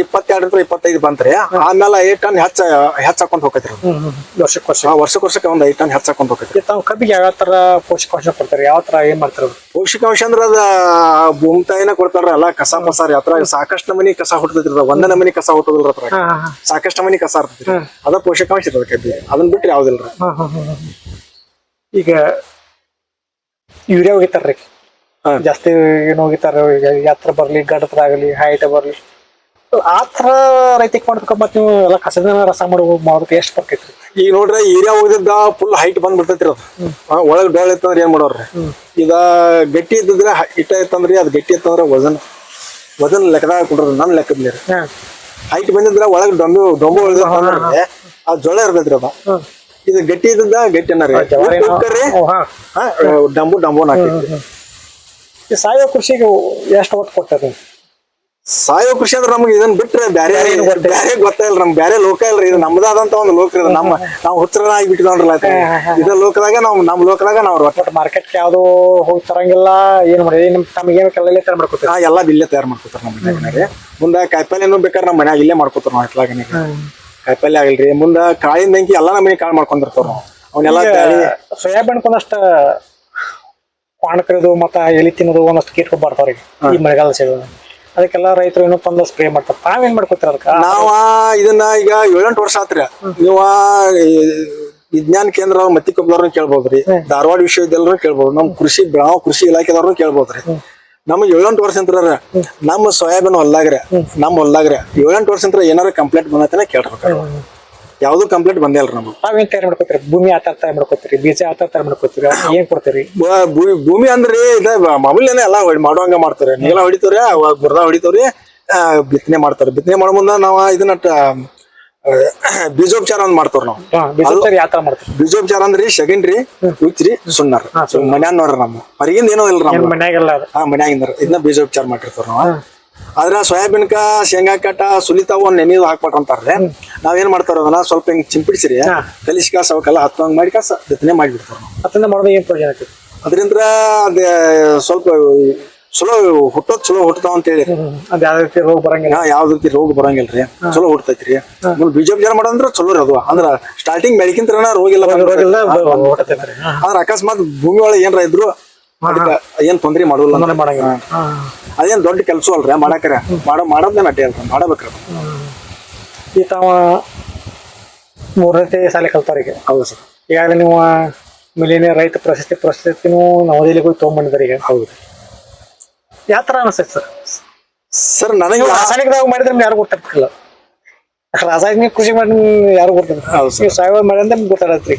ಇಪ್ಪತ್ತೆರಡರಿಂದ ಇಪ್ಪತ್ತೈದು ಬಂತ್ರಿ. ಆಮೇಲೆ ಐದ್ ಟನ್ ಹೆಚ್ಚ ಹೆಚ್ಚ ಹಾಕೊಂತ ಹೋಗೈತ್ರಿ. ವರ್ಷಕ್ಕೆ ವರ್ಷ ವರ್ಷಕ್ಕೆ ವರ್ಷಕ್ಕೆ ಒಂದ್ ಐದ್ ಟನ್ ಹೆಚ್ಚ ಹಾಕೊಂಡ್ ಹೋಗೈತ್ರಿ. ತಾವ್ ಕಬ್ಬಿಗೆ ಯಾವ ತರ ಪೋಷಕಾಂಶ ಕೊಡ್ತಾರೆ? ಯಾವ ತರ ಏನ್ ಮಾಡ್ತಾರ ಪೋಷಕಾಂಶ ಅಂದ್ರ ಅದ ಭೂಮಿತಾಯಿನ ಕೊಡ್ತಾರ ಎಲ್ಲ ಕಸ ಮಸಾರ ರೀ ಸಾಕಷ್ಟು ನಮನಿ ಕಸ ಹುಟ್ಟತೈತ್ರಿ ಅದ. ಒಂದ ನಮನಿ ಕಸ ಹುಟ್ಟದಿಲ್ರಿ ಸಾಕಷ್ಟು ನಮನಿ ಕಸ ಇರ್ತೈತ್ರಿ ಅದ ಪೋಷಕಾಂಶ ಇರ್ತದ ಕಬ್ಬಿ ಅದನ್ನ ಬಿಟ್ರಿ ಯಾವ್ದಿಲ್ರಿ. ಈಗ ಯೂರಿಯಾ ಹೋಗಿತಾರ್ರಿ ಹಾ. ಜಾಸ್ತಿ ಏನು ಹೋಗಿತಾರ ಈಗ ಎತ್ತರ ಬರ್ಲಿ ಗಡತ್ರ ಆಗಲಿ ಹೈಟ್ ಬರ್ಲಿ ಆ ತರ ರೈತಿಗೆ ಮಾಡ್ಬೇಕ ಮತ್ ನೀವು ಎಲ್ಲ ಕಸದ ರಸ ಮಾಡೋ ಮಾಡೋದಕ್ಕೆ ಎಷ್ಟು ಬರ್ತೈತಿ ಈಗ ನೋಡ್ರಿ ಏರಿಯಾ ಹೋಗಿದ್ದ ಫುಲ್ ಹೈಟ್ ಬಂದ್ ಬಿಡ್ತೈತ್ರಿ ಅದು ಒಳಗ್ ಡೊಳ್ ಇತ್ತಂದ್ರೆ ಏನ್ ಮಾಡೋರ್ರಿ? ಈಗ ಗಟ್ಟಿ ಇದ್ದಿದ್ರೆ ಹ- ಇಟ್ಟ ಇತ್ತಂದ್ರಿ ಅದ್ ಗಟ್ಟಿ ಇತ್ತಂದ್ರೆ ವಜನ್. ವಜನ್ ಲೆಕ್ಕದಾಗ ಕೊಡ್ರಿ ನನ್ ಲೆಕ್ಕದ್ಲಿ ಹೈಟ್ ಬಂದಿದ್ರೆ ಒಳಗ್ ಡೊಂಬು ಡೊಂಬು ಉಳಿದ್ರೆ ಆ ಜೊಳ ಇರ್ತೈತ್ರಿ ಅದ. ಇದು ಗಟ್ಟಿ ಇದ್ದಿದ್ದ ಗಟ್ಟಿ ಅನ್ನರಿ ಡಂಬು ಡಂಬು ಹಾಕೈತಿ ಈ ಸಾವಯವ ಕೃಷಿಗೆ ಎಷ್ಟು ಒತ್ತು ಕೊಟ್ಟಾರ ಸಾವಯವ ಕೃಷಿ ಅಂದ್ರೆ ನಮ್ಗೆ ಇದನ್ನ ಬಿಟ್ರೆ ಬ್ಯಾರೆ ಏನು ಗೊತ್ತಿಲ್ಲ. ಬ್ಯಾರೆ ಗೊತ್ತಾಯಿಲ್ಲ ನಮ್ಗೆ ಬ್ಯಾರೆ ಲೋಕ ಇಲ್ರಿ. ಇದು ನಮ್ದಾದಂತ ಒಂದು ಲೋಕ ಇದು ನಮ್ಮ ನಾವು ಹುತ್ರನಾಗಿ ಆಗಿ ಬಿಟ್ಟಿದ್ರಲ್ಲ ಇದ ಲೋಕದಾಗ ನಾವು ನಮ್ಮ ಲೋಕದಾಗ ನಾವು ರೊಟ್ಟ ಮಾರ್ಕೆಟ್ ಯಾವ್ದು ಹೋಗಿ ತರಂಗಿಲ್ಲ ಏನ್ ಮಾಡಿ ನಮ್ಗೆ ಏನು ಕೆಲ ತಯಾರು ಮಾಡ್ಕೊತೀರಿ? ಆ, ಎಲ್ಲಾ ಇಲ್ಲೇ ತಯಾರು ಮಾಡ್ಕೊತಾರ ನಮ್ಮ ಮನ್ಯಾಗ ಮುಂದ ಕಾಯಿಪಲ್ಲೆನೂ ಬೇಕಾದ್ರೆ ನಮ್ಮ ಮನ್ಯಾಗ ಇಲ್ಲೇ ಮಾಡ್ಕೊತಾರ ನಾವು ಹಿತ್ಲಾಗನೇ ಕಾಯಿಪಲ್ಲೆ ಆಗಲ್ರಿ. ಮುಂದೆ ಕಾಳಿನ ಬೆಂಕಿ ಎಲ್ಲಾ ನಮ್ಮ ಮನೆ ಕಾಳು ಮಾಡ್ಕೊಂಡಿರ್ತಾರ ನಾವು ಅವನ್ನೆಲ್ಲ ಸೋಯಾಬೀನ್ ಒಂದಷ್ಟ ಕ್ವಾಣಕರದು ಮತ್ತ ಎಲಿ ತಿನ್ನೋದು ಒಂದಷ್ಟು ಕೀಟಗಳು ಬರ್ತಾವ್ರಿ ಈ ಮಳೆಗಾಲ ಸೇವೆ ಅದಕ್ಕೆಲ್ಲ ರೈತರು ಏನೋ ತಂದು ಸ್ಪ್ರೇ ಮಾಡ್ತಾರೆ. ತಾವೇನ್ ಮಾಡ್ಕೋತಾರ ಅದಕ್ಕೆ? ನಾವ ಇದನ್ನ ಈಗ ಏಳೆಂಟು ವರ್ಷ ಆತ್ರಿ. ನೀವ ವಿಜ್ಞಾನ ಕೇಂದ್ರ ಮತ್ತಿಕೊಬ್ಬರವ್ರನ್ನ ಕೇಳ್ಬೋದ್ರಿ. ಧಾರವಾಡ ವಿಶ್ವವಿದ್ಯಾಲಯ ಕೇಳ್ಬೋದು. ನಮ್ ಕೃಷಿ ನಾವು ಕೃಷಿ ಇಲಾಖೆದವ್ರು ಕೇಳ್ಬೋದ್ರಿ. ನಮ್ಗೆ ಏಳೆಂಟು ವರ್ಷ ಅಂತ ನಮ್ಮ ಸೋಯಾಬೀನ್ ಹೊಲ್ಲಾಗ್ರೆ ನಮ್ಮ ಹೊಲ್ಲಾಗ್ರೆ ಏಳೆಂಟು ವರ್ಷ ಅಂತ ಏನಾರ ಕಂಪ್ಲೇಂಟ್ ಬಂದತನ ಕೇಳ್ಬೇಕು ಯಾವ್ದು ಕಂಪ್ಲೇಂಟ್ ಬಂದೇ ಅಲ್ರಿ ನಮ್ಗೆ. ತಾವೇನ್ ತಯಾರು ಮಾಡ್ಕೊತೀರಿ? ಭೂಮಿ ಆತರ ತರ ತಯಾರು ಮಾಡ್ಕೊತೀರಿ? ಬೀಜ ಆತರ ತರ ತಯಾರು ಮಾಡ್ಕೊತೀರಿ? ಏನ್ ಕೊಡ್ತೀರಿ? ಬ- ಭೂ- ಭೂಮಿ ಅಂದ್ರೆ ಇದ ಮಾಮೂಲಿನೇ ಎಲ್ಲ ಹೊಡ್- ಮಾಡುವಂಗ ಮಾಡ್ತಾರೆ. ನೀಲ ಹೊಡಿತವ್ರಿ ಅವಾಗ ಹೊಡಿತವ್ರಿ ಆ, ಬಿತ್ತನೆ ಮಾಡ್ತಾರೆ. ಬಿತ್ತನೆ ಮಾಡೋ ಮುಂದ ನಾವು ಇದನ್ನ ಟ- ಆ, ಬೀಜೋಪಚಾರ ಒಂದ್ ಮಾಡ್ತಾರ ನಾವು. ಹಾ ಬೀಜ ಯಾವ ತರ ಮಾಡ್ತೀರಿ? ಬೀಜೋಪಚಾರ ಅಂದ್ರಿ ಶಗನ್ರಿ ಉಚ್ಚ್ರಿ ಸುಣ್ಣರ್. ಮನ್ಯಾನ್ ನೋಡ್ರಿ ನಮ್ಮ ಹೊರಗಿಂದ ಏನೋ ಇಲ್ರಿ ಏನ್ ನಮ್ಮ ಮನ್ಯಾಗೆಲ್ಲ ಅದು? ಹಾ ಮನ್ಯಾಗಿಂದ ಇದನ್ನ ಬೀಜೋಪಚಾರ ಮಾಡಿರ್ತಾರ ನಾವು. ಆದ್ರ ಕಾ ಶೇಂಗಾ ಕಟ್ಟ ಸುಲಿತಾವ ಒಂದ್ ನೆನೆದು ಹಾಕ್ಬೇಕು ಅಂತಾರ್ರಿ ನಾವೇನ್ ಮಾಡ್ತಾರ ಅದನ್ನ ಸ್ವಲ್ಪ ಹಿಂಗ್ ಚಿಂಪಿಡ್ಸಿರಿ. ಹಾ. ಕಲಿಸಿ ಕಾಸ ಅವಕ್ಕೆಲ್ಲ ಹತ್ತಂಗ್ ಮಾಡಿ ಕಾಸ ಬಿತ್ತನೆ ಮಾಡಿಬಿಡ್ತಾರ ಅದನ್ನ ಮಾಡೋದು ಏನ್ ಪ್ರಯೋಜನ ಅದರಿಂದ ಅದ ಸ್ವಲ್ಪ ಚಲೋ ಹುಟ್ಟೋದ್ ಚಲೋ ಹುಟ್ಟತಾವ ಅಂತೇಳಿ. ಅದ್ ಯಾವ ರೀತಿ ರೋಗ ಬರಂಗಿಲ್ಲ. ಯಾವ ರೀತಿ ರೋಗ ಬರಂಗಿಲ್ರಿ. ಚಲೋ ಹುಟ್ಟತೈತ್ರಿ ಬಿಜೆಪಿ ಬೀಜೋಪಚಾರ ಮಾಡೋದಂದ್ರ ಚಲೋ ಅದು. ಅಂದ್ರ ಸ್ಟಾರ್ಟಿಂಗ್ ಬೆಳಕಿಂತ ರೋಗ ಇಲ್ಲ ಆದ್ರ ಅಕಸ್ಮಾತ್ ಭೂಮಿ ಒಳಗೆ ಏನಾರ ಇದ್ರು ಏನ್ ತೊಂದ್ರೆ ಮಾಡೋಲ್ಲ ತೊಂದ್ರೆ ಮಾಡಂಗಿಲ್ಲ. ಅದೇನ್ ದೊಡ್ಡ ಕೆಲಸ ಅಲ್ರಿ ಮಾಡಕ್ರ. ಮಾಡೋ ಮಾಡೋದ್ನೇ ಅಡ್ಡಿ ಅಲ್ರಿ ಮಾಡಬೇಕ್ರಿ. ಈ ತಾವ ಮೂರನೇ ಸಾಲಿ ಕಲ್ತಾರ ಈಗ. ಹೌದು ಸರ್. ಈಗಾಗಲೇ ನೀವು ಮಿಲಿನ ರೈತ ಪ್ರಶಸ್ತಿ ಪ್ರಶಸ್ತಿನೂ ನವದೆಹಲಿಗೆ ಹೋಗಿ ತೊಗೊಂಡ್ಬಂದಿದ್ದಾರೆ ಈಗ. ಹೌದು. ಯಾವ ತರ ಅನಿಸ್ತೈತೆ ಸರ್? ಸರ್ ನನಗೆ ರಾಸಾಯನಿಕದಾಗ ಮಾಡಿದ್ರೆ ಯಾರು ಗೊತ್ತಿರ್ತಿಲ್ಲ ರಾಸಾಯನಿಕ ಕೃಷಿ ಮಾಡಿ ಯಾರು ಗೊತ್ತಿಲ್ಲ. ನೀವು ಸಾವಯವ ಮಾಡಿ ಅಂದ್ರೆ ನಿಮ್ಗೆ ಗೊತ್ತಾಗತ್ರಿ.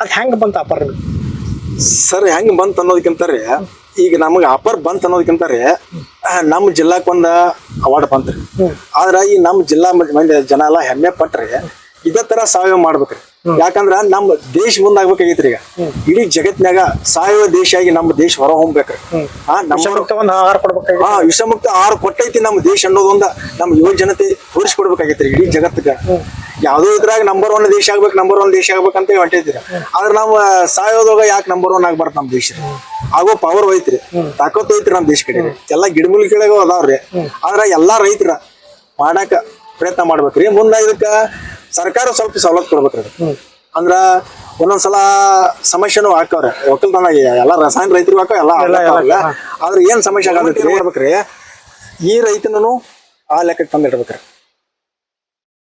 ಅದ್ ಹೆಂಗ್ ಬಂತ ಅಪಾರ ನಿಮ್ಗೆ ಸರ್ ಹೆಂಗ್ ಬಂತ ಅನ್ನೋದಕ್ಕಿಂತ ರೀ ಈಗ ನಮಗೆ ಆಫರ್ ಬಂತ ಅನ್ನೋದಕ್ಕಿಂತ ರೀ ನಮ್ಮ ಜಿಲ್ಲಾಕ್ ಒಂದ ಅವಾರ್ಡ್ ಬಂತ್ರಿ. ಆದ್ರ ಈ ನಮ್ಮ ಜಿಲ್ಲಾ ಮಂದಿ ಜನ ಎಲ್ಲ ಹೆಮ್ಮೆ ಪಟ್ರಿ ಇದೇ ತರ ಸಾವಯವ ಮಾಡ್ಬೇಕ್ರಿ. ಯಾಕಂದ್ರ ನಮ್ಮ ದೇಶ ಮುಂದಾಗ್ಬೇಕಾಗೈತ್ರಿ ಈಗ. ಇಡೀ ಜಗತ್ನಾಗ ಸಾವಯವ ದೇಶ ಆಗಿ ನಮ್ಮ ದೇಶ ಹೊರ ಕೊಡ್ಬೇಕು ಹಾ ವಿಷಮುಕ್ತ ಆಹಾರ ಕೊಟ್ಟೈತಿ ನಮ್ಮ ದೇಶ ಅನ್ನೋದೊಂದ ನಮ್ಮ ಯುವ ಜನತೆ ತೋರಿಸ್ಕೊಡ್ಬೇಕಾಗೈತ್ರಿ ಇಡೀ ಜಗತ್ತಿಗೆ. ಯಾವ್ದೋ ಇದ್ರಾಗ ನಂಬರ್ ಒನ್ ದೇಶ ಆಗ್ಬೇಕು ನಂಬರ್ ಒನ್ ದೇಶ ಆಗ್ಬೇಕಂತ ಹೊಂಟೈತಿರಿ. ಆದ್ರೆ ನಮ್ಮ ಸಾಯೋದಾಗ ಯಾಕೆ ನಂಬರ್ ಒನ್ ಆಗ್ಬಾರ್ದು ನಮ್ಮ ದೇಶ ಆಗೋ ಪವರ್ ಹೋಯ್ತ್ರಿ ತಾಕತ್ ಹೋಯ್ತ್ರಿ ನಮ್ಮ ದೇಶ ಕಡೆ. ಎಲ್ಲಾ ಕೆಳಗ ಅದಾವ್ರಿ. ಆದ್ರ ಎಲ್ಲಾ ರೈತರ ಮಾಡಾಕ ಪ್ರಯತ್ನ ಮಾಡ್ಬೇಕ್ರಿ. ಮುಂದ ಇದಕ್ಕ ಸರ್ಕಾರ ಸ್ವಲ್ಪ ಸವಲತ್ತು ಕೊಡ್ಬೇಕ್ರಿ. ಅಂದ್ರ ಒಂದೊಂದ್ಸಲ ಸಮಸ್ಯೆನೂ ಹಾಕವ್ರೆ. ಒಕ್ಕಲ್ತನ ಎಲ್ಲ ರಸಾಯನ ರೈತರು ಹಾಕೋ ಎಲ್ಲ. ಆದ್ರೆ ಏನ್ ಸಮಸ್ಯೆ ಆಗಬೇಕ್ರಿ ಈ ರೈತನೂ ಆ ಲೆಕ್ಕಕ್ಕೆ ತಂದಿಡ್ಬೇಕ್ರಿ.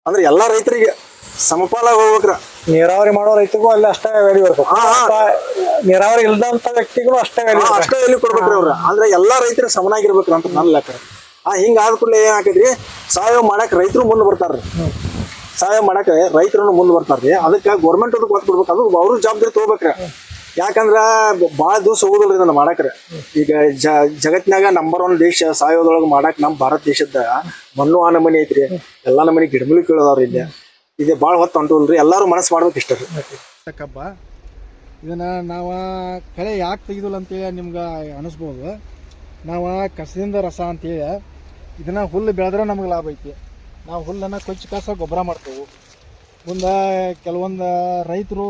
ಅಂದ್ರೆ ಎಲ್ಲಾ ರೈತರಿಗೆ ಸಮಪಾಲ ಹೋಗ್ಬೇಕ್ರ. ನೀರಾವರಿ ಮಾಡೋ ರೈತರಿಗೂ ಅಲ್ಲಿ ಅಷ್ಟೇ ವ್ಯಾಲ್ಯೂ. ಅಥವಾ ನೀರಾವರಿ ಇಲ್ದಂತ ವ್ಯಕ್ತಿಗೂ ಅಷ್ಟೇ ವ್ಯಾಲ್ಯೂ ಅಷ್ಟೇ ವ್ಯಾಲ್ಯೂ ಕೊಡ್ಬೇಕ್ರಿ ಅವ್ರ. ಅಂದ್ರೆ ಎಲ್ಲಾ ರೈತರು ಸಮನಾಗಿರ್ಬೇಕ್ರಿ ಅಂತ ನನ್ನ ಲೆಕ್ಕ. ಆ ಹಿಂಗ ಆದ ಕೂಡಲೇ ಏನ್ ಹಾಕಿದ್ರಿ? ಸಾವಯವ ಮಾಡಕ್ ರೈತರು ಮುಂದೆ ಬರ್ತಾರ್ರಿ. ಸಾವಯವ ಮಾಡಕ್ಕೆ ರೈತರನ್ನು ಮುಂದೆ ಬರ್ತಾರ್ರಿ ಅದಕ್ಕೆ ಗೌರ್ಮೆಂಟ್ ಅದಕ್ಕೆ ಒತ್ತು ಕೊಡ್ಬೇಕು ಅದು ಅವ್ರ ಜವಾಬ್ದಾರಿ ತಗೋಬೇಕ್ರಿ. ಯಾಕಂದ್ರ ಭಾಳ ದಿವಸ ರೀ ಇದನ್ನ ಮಾಡಕ್ರೆ. ಈಗ ಜ ಜಗತ್ನ್ಯಾಗ ನಂಬರ್ ಒನ್ ದೇಶ ಸಾಯೋದೊಳಗೆ ಮಾಡಕ್ ನಮ್ಮ ಭಾರತ ದೇಶದ ಮಣ್ಣು ಆ ನಮನಿ ಐತ್ರಿ. ಎಲ್ಲಾ ನಮನಿ ಗಿಡಮೂಲಿ ಕೇಳೋದವ್ರಿ ಇಲ್ಲಿ. ಇದೆ ಭಾಳ ಹೊತ್ತು ಹೊಂಟೋಲ್ರಿ. ಎಲ್ಲರೂ ಮನಸ್ಸು ಮಾಡ್ಬೇಕು ಇಷ್ಟ ಇದನ್ನು ನಾವು ಕಳೆ ಯಾಕೆ ತೆಗೆದಿಲ್ಲ ಅಂತೇಳಿ ನಿಮ್ಗೆ ಅನಿಸ್ಬೋದು. ನಾವು ಕಸದಿಂದ ರಸ ಅಂತೇಳಿ ಇದನ್ನು ಹುಲ್ಲು ಬೆಳೆದ್ರೆ ನಮ್ಗೆ ಲಾಭ ಐತಿ. ನಾವು ಹುಲ್ಲನ್ನು ಕೊಚ್ಚಿ ಕಸ ಗೊಬ್ಬರ ಮಾಡ್ತೇವೆ. ಮುಂದೆ ಕೆಲವೊಂದು ರೈತರು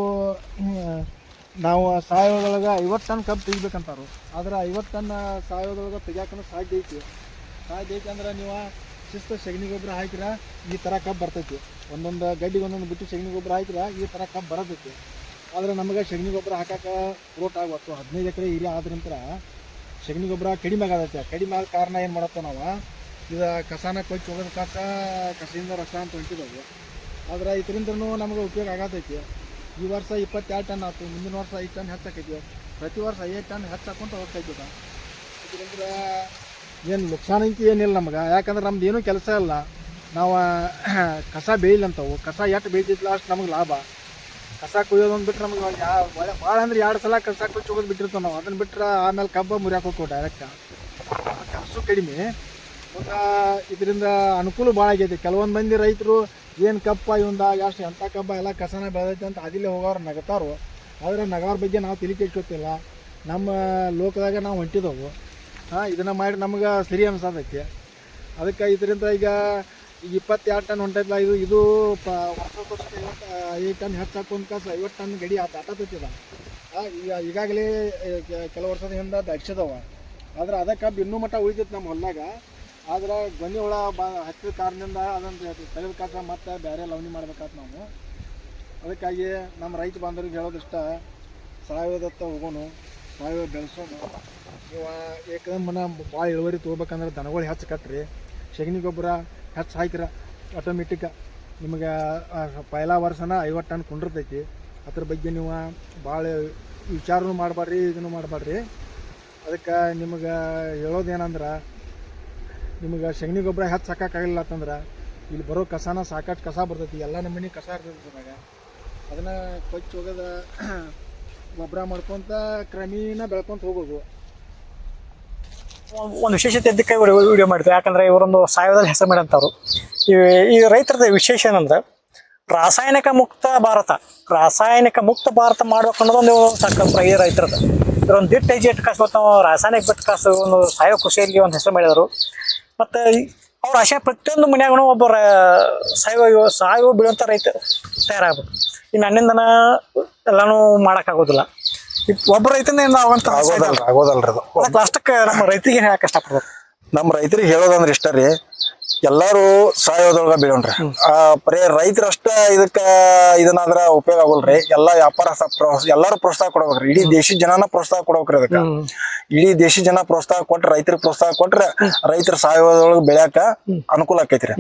ನಾವು ಸಾವಯವದೊಳಗೆ ಐವತ್ತು ಟನ್ ಕಬ್ಬು ತೆಗಿಬೇಕಂತಾರೆ. ಆದ್ರೆ ಐವತ್ತು ಟನ್ ಸಾವಯವದೊಳಗೆ ತೆಗಿಯಾಕನು ಸಾಧ್ಯ ಐತಿ. ಸಾಧ್ಯ ಐತಿ ಅಂದ್ರೆ ನೀವು ಶಿಸ್ತು ಸಗಣಿ ಗೊಬ್ಬರ ಹಾಕಿರ ಈ ಥರ ಕಬ್ಬು ಬರ್ತೈತಿ. ಒಂದೊಂದು ಗಡ್ಡಿಗೆ ಒಂದೊಂದು ಬಿಟ್ಟು ಸಗಣಿ ಗೊಬ್ಬರ ಹಾಕಿರ ಈ ಥರ ಕಬ್ಬು ಬರತೈತಿ. ಆದರೆ ನಮಗೆ ಸಗಣಿ ಗೊಬ್ಬರ ಹಾಕಕ್ಕೆ ರೋಟ್ ಆಗುವತ್ತು ಹದಿನೈದು ಎಕರೆ ಏರಿಯಾ ಆದ ನಂತರ ಸಗಣಿ ಗೊಬ್ಬರ ಕಡಿಮೆ ಆಗತ್ತೆ. ಕಡಿಮೆ ಆದ ಕಾರಣ ಏನು ಮಾಡತ್ತೋ ನಾವು? ಇದು ಕಸಾನ ಕೊಚ್ಚಿ ಹೋಗೋದು ಕಸ ಕಸದಿಂದ ರಸ ಅಂತ ಹೊಂಟಿದ್ದಾವೆ ಆದ್ರೆ ಇದರಿಂದನೂ ನಮಗೆ ಉಪಯೋಗ ಆಗತೈತಿ. ಈ ವರ್ಷ ಇಪ್ಪತ್ತೆರಡು ಟನ್ ಆಯ್ತು ಮುಂದಿನ ವರ್ಷ ಐದು ಟನ್ ಹೆಚ್ಚಾಕೈತಿ. ಪ್ರತಿ ವರ್ಷ ಐದು ಟನ್ ಹೆಚ್ಚಾಕೊಂತ ಹೋಗ್ತೈತಿ ಹೋಗ್ತಾ ಇದ್ದ ಇದರಿಂದ ಏನು ನುಕ್ಸಾನ ಅಂತ ಏನಿಲ್ಲ ನಮ್ಗೆ. ಯಾಕಂದ್ರೆ ನಮ್ದು ಏನೂ ಕೆಲಸ ಇಲ್ಲ. ನಾವು ಕಸ ಬೇಯಿಲ್ಲಂತವು. ಕಸ ಎಷ್ಟು ಬೇಯ್ತಿದ್ಲ ಅಷ್ಟು ನಮಗೆ ಲಾಭ. ಕಸ ಕುಯ್ಯೋದೊಂದು ಬಿಟ್ರೆ ನಮ್ಗೆ ಭಾಳ ಅಂದ್ರೆ ಎರಡು ಸಲ ಕಸ ಕುಚ್ಚಿ ಹೋಗೋದು ಬಿಟ್ಟಿರ್ತಾವೆ ನಾವು. ಅದನ್ನ ಬಿಟ್ರೆ ಆಮೇಲೆ ಕಬ್ಬ ಮುರಿಯಾಕೋಕೋ ಡೈರೆಕ್ಟ್ ಕಸು ಕಡಿಮೆ. ಇದರಿಂದ ಅನುಕೂಲ ಭಾಳ ಆಗೈತಿ. ಕೆಲವೊಂದು ಮಂದಿ ರೈತರು ಏನು ಕಪ್ಪ ಇವಂದಾಗ, ಅಷ್ಟು ಎಂಥ ಕಬ್ಬ ಎಲ್ಲ ಕಸನ ಬೆಳೆದೈತೆ ಅಂತ ಅದಿಲ್ಲೇ ಹೋಗೋರು ನಗತಾರು. ಆದರೆ ನಗರ ಬಗ್ಗೆ ನಾವು ತಿಳಿ ಕೆಡ್ಕೊತಿಲ್ಲ ನಮ್ಮ ಲೋಕದಾಗ ನಾವು ಹೊಂಟಿದವು. ಹಾಂ, ಇದನ್ನು ಮಾಡಿ ನಮ್ಗೆ ಸರಿ ಅನ್ಸತೈತಿ. ಅದಕ್ಕೆ ಇದರಿಂದ ಈಗ ಈಗ ಇಪ್ಪತ್ತೆರಡು ಟನ್ ಹೊಂಟೈತಲ್ಲ ಇದು ಇದು ಪ ವರ್ಷಕ್ಕೋಸ್ಕರ ಐವತ್ತು, ಐದು ಟನ್ ಹೆಚ್ಚು ಕಸ ಐವತ್ತು ಟನ್ ಗಡಿ ಆತ ಆಟತೈತಿದ ಈಗ, ಈಗಾಗಲೇ ಕೆಲವು ವರ್ಷದ ಹಿಂದೆ ದಕ್ಷದವ ಆದ್ರೆ ಅದಕ್ಕೆ ಇನ್ನೂ ಮಟ್ಟ ಉಳಿತೈತೆ ನಮ್ಮ ಹೊಲ್ದಾಗ. ಆದ್ರೆ ಗೊನಿ ಹುಳ ಬಾ ಹತ್ತಿದ ಕಾರಣದಿಂದ ಅದನ್ನು ತೆಗೆದ ಕಾಸ ಮತ್ತೆ ಬೇರೆ ಲವಣಿ ಮಾಡ್ಬೇಕಾತ್ ನಾವು. ಅದಕ್ಕಾಗಿ ನಮ್ಮ ರೈತ ಬಾಂಧವ್ರಿಗೆ ಹೇಳೋದಿಷ್ಟ ಸಾವಯವದತ್ತ ಹೋಗೋನು, ಸಾವಯವ ಬೆಳೆಸೋನು. ನೀವು ಏಕದಮ್ಮನ ಭಾಳ ಇಳುವರಿ ತೊಗೋಬೇಕಂದ್ರೆ ದನಗಳು ಹೆಚ್ಚು ಕಟ್ಟ್ರಿ ಸಗಣಿ ಗೊಬ್ಬರ ಹೆಚ್ಚು ಹಾಕಿರ ಆಟೋಮೆಟಿಕ್ ನಿಮಗೆ ಪೈಲಾ ವರ್ಷನ ಐವತ್ತು ಟನ್ ಕುಂಡಿರ್ತೈತಿ. ಅದ್ರ ಬಗ್ಗೆ ನೀವು ಭಾಳ ವಿಚಾರನೂ ಮಾಡಬೇಡ್ರಿ ಇದನ್ನು ಮಾಡಬೇಡ್ರಿ ಅದಕ್ಕೆ ನಿಮಗೆ ಹೇಳೋದೇನಂದ್ರೆ ನಿಮಗೆ ಸಗಣಿ ಗೊಬ್ಬರ ಹೆಚ್ಚು ಸಾಕಾಗಿಲ್ಲ ಅಂತಂದ್ರೆ ಇಲ್ಲಿ ಬರೋ ಕಸನ ಸಾಕಷ್ಟು ಕಸ ಬರ್ತೈತಿ, ಎಲ್ಲ ನಮೂನಿ ಕಸ ಇರ್ತೈತಿ ಅದ್ರಾಗ ಅದನ್ನು ಕೊಚ್ಚಿ ಹೋಗೋದ ಗೊಬ್ಬರ ಮಾಡ್ಕೊತ ಕ್ರಮೇಣ ಬೆಳ್ಕೊಂತ ಹೋಗೋದು. ಒಂದು ವಿಶೇಷತೆ ಎದ್ದಕ್ಕೆ ವಿಡಿಯೋ ಮಾಡಿದ್ರು ಯಾಕಂದ್ರೆ ಇವರೊಂದು ಸಾವಯವದಲ್ಲಿ ಹೆಸರು ಮಾಡಂತವ್ರು ಈ ಈ ರೈತರದ ವಿಶೇಷ ಏನಂದ್ರೆ, ರಾಸಾಯನಿಕ ಮುಕ್ತ ಭಾರತ, ರಾಸಾಯನಿಕ ಮುಕ್ತ ಭಾರತ ಮಾಡ್ಬೇಕು ಅನ್ನೋದೊಂದು ಸಾಕಷ್ಟು ಈ ರೈತರದ್ದು. ಇವರೊಂದು ದಿಟ್ಟ ಹೆಜ್ಜೆ ಇಟ್ಟು ಕಾಸು ರಾಸಾಯನಿಕ ಬಿಟ್ಟು ಕಾಸು ಒಂದು ಸಾಯೋ ಕೃಷಿಯಲ್ಲಿ ಒಂದು ಹೆಸರು ಮಾಡಿದರು. ಮತ್ತು ಅವ್ರ ಆಶೆ ಪ್ರತಿಯೊಂದು ಮನ್ಯಾಗೂ ಒಬ್ಬ ಸಾಯುವ ಸಾಯುವ ಬೀಳುವಂಥ ರೈತ ತಯಾರಾಗಬೇಕು. ಇನ್ನು ನನ್ನಿಂದನ ಎಲ್ಲಾನು ಮಾಡೋಕ್ಕಾಗೋದಿಲ್ಲ. ಒಬ್ಬ ರೈತನೇ ಆಗೋದಲ್ಲ ಆಗೋದಲ್ರಿ ಅದು. ಅದಕ್ಕೆ ಲಾಸ್ಟಕ್ಕೆ ನಮ್ಮ ರೈತರಿಗೆ ಹೇಳಕ್ಕೆ ಕಷ್ಟಪಡ್ಬೇಕು. ನಮ್ಮ ರೈತರಿಗೆ ಹೇಳೋದಂದ್ರೆ ಇಷ್ಟ ರೀ. ಎಲ್ಲಾರು ಸಾಯೋದ್ರೊಳಗ ಬೀಳೋಣ್ರಿ ಆ ಬರೇ ರೈತರಷ್ಟ ಇದಕ್ಕ ಇದನ್ನಾದ್ರ ಉಪಯೋಗ ಆಗಲ್ರಿ ಎಲ್ಲಾ ವ್ಯಾಪಾರ ಎಲ್ಲಾರು ಪ್ರೋತ್ಸಾಹ ಕೊಡ್ಬೇಕ್ರಿ. ಇಡೀ ದೇಶದ ಜನನ ಪ್ರೋತ್ಸಾಹ ಕೊಡ್ಬೇಕ್ರಿ ಅದಕ್ಕ. ಇಡೀ ದೇಶದ ಜನ ಪ್ರೋತ್ಸಾಹ ಕೊಟ್ರೆ ರೈತರಿಗೆ ಪ್ರೋತ್ಸಾಹ ಕೊಟ್ರೆ ರೈತರ ಸಾವಯವದೊಳಗ ಬೆಳ್ಯಾಕ ಅನುಕೂಲ ಆಕೈತ್ರಿ.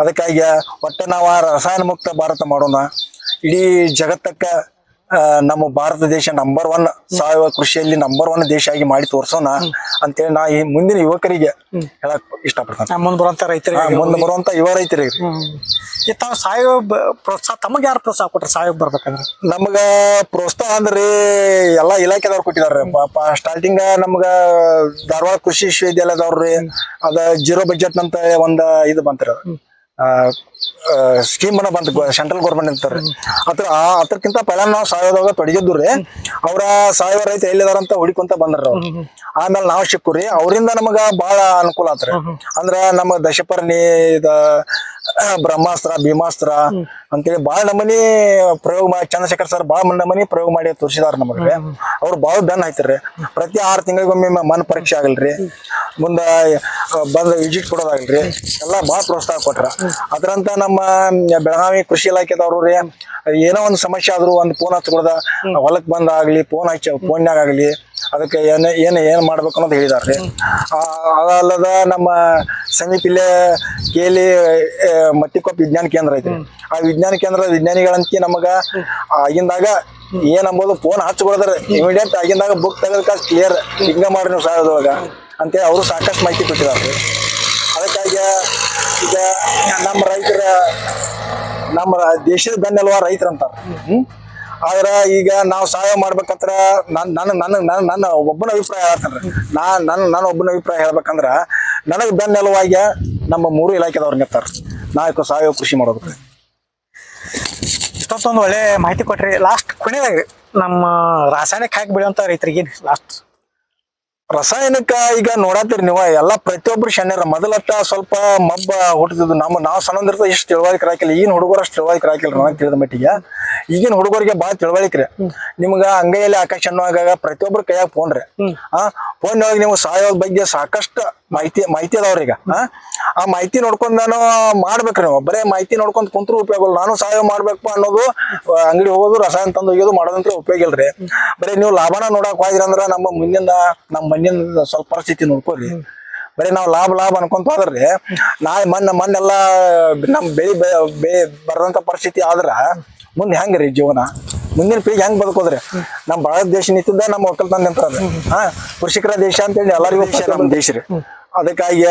ಅದಕ್ಕಾಗಿ ಒಟ್ಟ ನಾವ ರಸಾಯನ ಮುಕ್ತ ಭಾರತ ಮಾಡೋಣ. ಇಡೀ ಜಗತ್ತಕ್ಕ ನಮ್ಮ ಭಾರತ ದೇಶ ನಂಬರ್ ಒನ್ ಸಾವಯವ ಕೃಷಿಯಲ್ಲಿ ನಂಬರ್ ಒನ್ ದೇಶ ಆಗಿ ಮಾಡಿ ತೋರ್ಸೋಣ ಅಂತೇಳಿ ನಾ ಈ ಮುಂದಿನ ಯುವಕರಿಗೆ ಹೇಳಕ್ ಇಷ್ಟಪಡ್ತೇನೆ. ಮುಂದ್ ಬರುವಂತ ರೈತರಿಗೆ ಮುಂದೆ ಬರುವಂತ ಯುವ ರೈತರಿಗೆ. ಈ ತಾವು ಸಾವಯವ ಪ್ರೋತ್ಸಾಹ ತಮಗೆ ಯಾರು ಪ್ರೋತ್ಸಾಹ ಕೊಟ್ಟರೆ ಸಾವಯವ ಬರ್ಬೇಕಂದ್ರೆ? ನಮಗ ಪ್ರೋತ್ಸಾಹ ಅಂದ್ರೆ ಎಲ್ಲಾ ಇಲಾಖೆದವ್ರು ಕೊಟ್ಟಿದಾರ್ರಿ ಪಾಪ ಸ್ಟಾರ್ಟಿಂಗ್ ನಮ್ಗ ಧಾರವಾಡ ಕೃಷಿ ವಿಶ್ವವಿದ್ಯಾಲಯದವ್ರಿ ಅದ ಜೀರೋ ಬಜೆಟ್ ಅಂತ ಒಂದ ಇದು ಬಂತ್ರಿ ಅದು. ಸ್ಕೀಮ್ ಅನ್ನ ಬಂತ ಸೆಂಟ್ರಲ್ ಗೌರ್ಮೆಂಟ್ ಅಂತಾರೆ ಅದ್ರ ಅದ್ರಕ್ಕಿಂತ ಪೈಲ ನಾವು ಸಾವಯವದಾಗ ತೊಡಗಿದ್ದು ರೀ ಅವ್ರ ಸಾವಯವ ರೈತ ಎಲ್ಲಿದಾರ ಅಂತ ಹುಡಿಕೊಂತ ಬಂದ್ರ ಅವ್ರು. ಆಮೇಲೆ ನಾವು ಸಿಕ್ಕುರಿ ಅವರಿಂದ ನಮಗ ಬಹಳ ಅನುಕೂಲ ಆತ್ರಿ. ಅಂದ್ರ ನಮ್ಮ ದಶಪರ್ಣಿ ಇದ ಬ್ರಹ್ಮಾಸ್ತ್ರ ಭೀಮಾಸ್ತ್ರ ಅಂತೇಳಿ ಬಹಳ ನಮನಿ ಪ್ರಯೋಗ ಮಾಡಿ ಚಂದ್ರಶೇಖರ್ ಸರ್ ಬಹಳ ನಮನಿ ಪ್ರಯೋಗ ಮಾಡಿ ತೋರಿಸಿದಾರ ನಮಗೆ. ಅವ್ರು ಬಹಳ ಬೆನ್ ಆಯ್ತಾರ್ರಿ. ಪ್ರತಿ ಆರು ತಿಂಗಳಿಗೊಮ್ಮೆ ಮನ್ ಪರೀಕ್ಷೆ ಆಗಲ್ರಿ. ಮುಂದ ಬಂದ ವಿಸಿಟ್ ಕೊಡೋದಾಗಲ್ರಿ. ಎಲ್ಲಾ ಬಹಳ ಪ್ರೋತ್ಸಾಹ ಕೊಟ್ರ. ಅದ್ರಂತ ನಮ್ಮ ಬೆಳಗಾವಿ ಕೃಷಿ ಇಲಾಖೆದವ್ರು ರೀ ಏನೋ ಒಂದು ಸಮಸ್ಯೆ ಆದ್ರೂ ಒಂದು ಫೋನ್ ಹಚ್ಕೊಡ್ದ ಹೊಲಕ್ ಬಂದ ಆಗ್ಲಿ ಫೋನ್ ಹಚ್ಚ ಫೋನ್ಯಾಗ ಆಗ್ಲಿ ಅದಕ್ಕೆ ಏನ ಏನ್ ಏನ್ ಮಾಡ್ಬೇಕು ಅನ್ನೋದು ಹೇಳಿದಾರ್ರಿ ಅದಲ್ಲದ ನಮ್ಮ ಸಮೀಪ ಇಲ್ಲೇ ಕೇಲಿ ಮಟ್ಟಿಕೊಪ್ಪ ವಿಜ್ಞಾನ ಕೇಂದ್ರ ಐತಿ ಆ ವಿಜ್ಞಾನ ಕೇಂದ್ರ ವಿಜ್ಞಾನಿಗಳಂತ ನಮಗ ಆಗಿಂದಾಗ ಏನ್ ಅಂಬೋದು ಫೋನ್ ಹಚ್ಕೊಡದ್ರ ಇಮಿಡಿಯೇಟ್ ಆಗಿಂದಾಗ ಬುಕ್ ತೆಗೆದ ಕಾಸ್ ಕ್ಲಿಯರ್ ಹಿಂಗ ಮಾಡ್ರಿ ನೀವು ಸಾಯೋದ್ರೊಳಗ ಅಂತೇಳಿ ಅವರು ಸಾಕಷ್ಟು ಮಾಹಿತಿ ಕೊಟ್ಟಿದ್ದಾರೆ ಅದಕ್ಕಾಗಿ ಈಗ ನಮ್ಮ ರೈತರ, ನಮ್ಮ ದೇಶದ ಬೆನ್ನೆಲುವ ರೈತರ ಅಂತಾರೆ ಆದ್ರ ಈಗ ನಾವು ಸಹಾಯ ಮಾಡ್ಬೇಕಂದ್ರ ನನ್ ನನ್ನ ನನ್ನ ನನ್ನ ನನ್ನ ಒಬ್ಬನ ಅಭಿಪ್ರಾಯ ಹೇಳ್ತಾನ್ರಿ. ನಾ ನನ್ನ ನನ್ನ ಒಬ್ಬನ ಅಭಿಪ್ರಾಯ ಹೇಳ್ಬೇಕಂದ್ರ ನನಗೆ ಬೆನ್ನೆಲುವಾಗ ನಮ್ಮ ಮೂರು ಇಲಾಖೆದವ್ರು ನಿಂತಾರ. ನಾಲ್ಕು ಸಾವಯವ ಕೃಷಿ ಮಾಡೋದು. ಇಷ್ಟೊತ್ತೊಂದು ಒಳ್ಳೆ ಮಾಹಿತಿ ಕೊಟ್ರಿ. ಲಾಸ್ಟ್ ಕೊನೆದಾಗ ನಮ್ಮ ರಾಸಾಯನಿಕ ಹಾಕಿ ಬೆಳೆಯುವಂತ ರೈತರಿಗೆ ಲಾಸ್ಟ್ ರಾಸಾಯನಿಕ ಈಗ ನೋಡತ್ತೀರಿ ನೀವು ಎಲ್ಲಾ ಪ್ರತಿಯೊಬ್ರು ಶಣ್ಯರ ಮೊದಲತ್ತ ಸ್ವಲ್ಪ ಮಬ್ಬ ಹುಟ್ಟಿದ್ದು ನಮ್ಮ ನಾವು ಸಣ್ಣದಿರ್ತ ಇಷ್ಟು ತಿಳುವಳಿಕೆ ರಾಕಿಲ್ಲ. ಈಗಿನ ಹುಡುಗರು ಅಷ್ಟು ತಿಳುವಳಿಕೆ ರಾಕಿಲ್ಲ ನನಗೆ ತಿಳಿದ ಮಟ್ಟಿಗೆ. ಈಗಿನ ಹುಡುಗರಿಗೆ ಭಾಳ ತಿಳುವಳಿಕೆ ರೀ. ನಿಮ್ಗ ಅಂಗೈಯಲ್ಲಿ ಆಕಾಶ ಅನ್ನುವಾಗ ಪ್ರತಿಯೊಬ್ರು ಕೈಯಾಗ ಫೋನ್ ರೀ. ಆ ಫೋನ್ ಒಳಗೆ ನೀವು ಸಾಯೋದ್ ಬಗ್ಗೆ ಸಾಕಷ್ಟು ಮಾಹಿತಿ ಮಾಹಿತಿ ಅದಾವ್ರಿ ಈಗ ಆ? ಮಾಹಿತಿ ನೋಡ್ಕೊಂಡ್ ನಾನು ಮಾಡ್ಬೇಕ್ರಿ ನೀವು. ಬರೇ ಮಾಹಿತಿ ನೋಡ್ಕೊಂಡ್ ಕುಂತ್ರು ಉಪಯೋಗ ಇಲ್ಲ. ನಾನು ಸಹಾಯ ಮಾಡ್ಬೇಕಪ್ಪ ಅನ್ನೋದು ಅಂಗಡಿ ಹೋಗೋದು, ರಸಾಯನ ತಂದು ಒಯ್ಯೋದು ಮಾಡೋದಂತ್ರ ಉಪಯೋಗ ಇಲ್ರಿ. ಬರೀ ನೀವು ಲಾಭನ ನೋಡಕ್ ಹೋದ್ರಿ ಅಂದ್ರ ನಮ್ಮ ಮುಂದಿನ ನಮ್ಮ ಮಣ್ಣಿನ ಸ್ವಲ್ಪ ಪರಿಸ್ಥಿತಿ ನೋಡ್ಕೊರಿ ಬರೀ ನಾವು ಲಾಭ ಲಾಭ ಅನ್ಕೊಂತ ಹೋದ್ರಿ. ನಾಳೆ ಮಣ್ಣ, ಮಣ್ಣೆಲ್ಲ ನಮ್ ಬೆಳಿ ಬರದಂತ ಪರಿಸ್ಥಿತಿ ಆದ್ರ ಮುಂದೆ ಹೆಂಗ್ರಿ ಜೀವನ? ಮುಂದಿನ ಪೀಳಿಗೆ ಹೆಂಗ್ ಬದುಕೋದ್ರಿ? ನಮ್ಮ ಭಾರತ ದೇಶ ನಿಂತಿದ್ದ ನಮ್ಮ ಒಕ್ಕಲ್ತನ ನಿಂತದ. ಹಾ? ಕೃಷಿಕರ ದೇಶ ಅಂತೇಳಿ ಎಲ್ಲರಿಗೂ ನಮ್ಮ ದೇಶ ರೀ. ಅದಕ್ಕಾಗಿ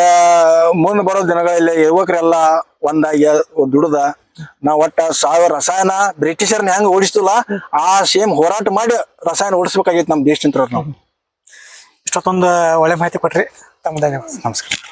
ಮುಂದೆ ಬರೋ ದಿನಗಳಲ್ಲಿ ಯುವಕರೆಲ್ಲ ಒಂದಾಗಿ ದುಡ್ದ ನಾವು ಒಟ್ಟ ಸಾವಿರ ರಸಾಯನ ಬ್ರಿಟಿಷರ್ನ ಹೆಂಗೆ ಓಡಿಸ್ತಲ್ಲ ಆ ಸೇಮ್ ಹೋರಾಟ ಮಾಡಿ ರಸಾಯನ ಓಡಿಸ್ಬೇಕಾಗಿತ್ತು ನಮ್ಮ ದೇಶ ನಿಂತಿರೋರು ನಾವು. ಇಷ್ಟೊತ್ತೊಂದು ಒಳ್ಳೆ ಮಾಹಿತಿ ಕೊಟ್ರಿ. ತಮ್ಮ ಧನ್ಯವಾದ. ನಮಸ್ಕಾರ.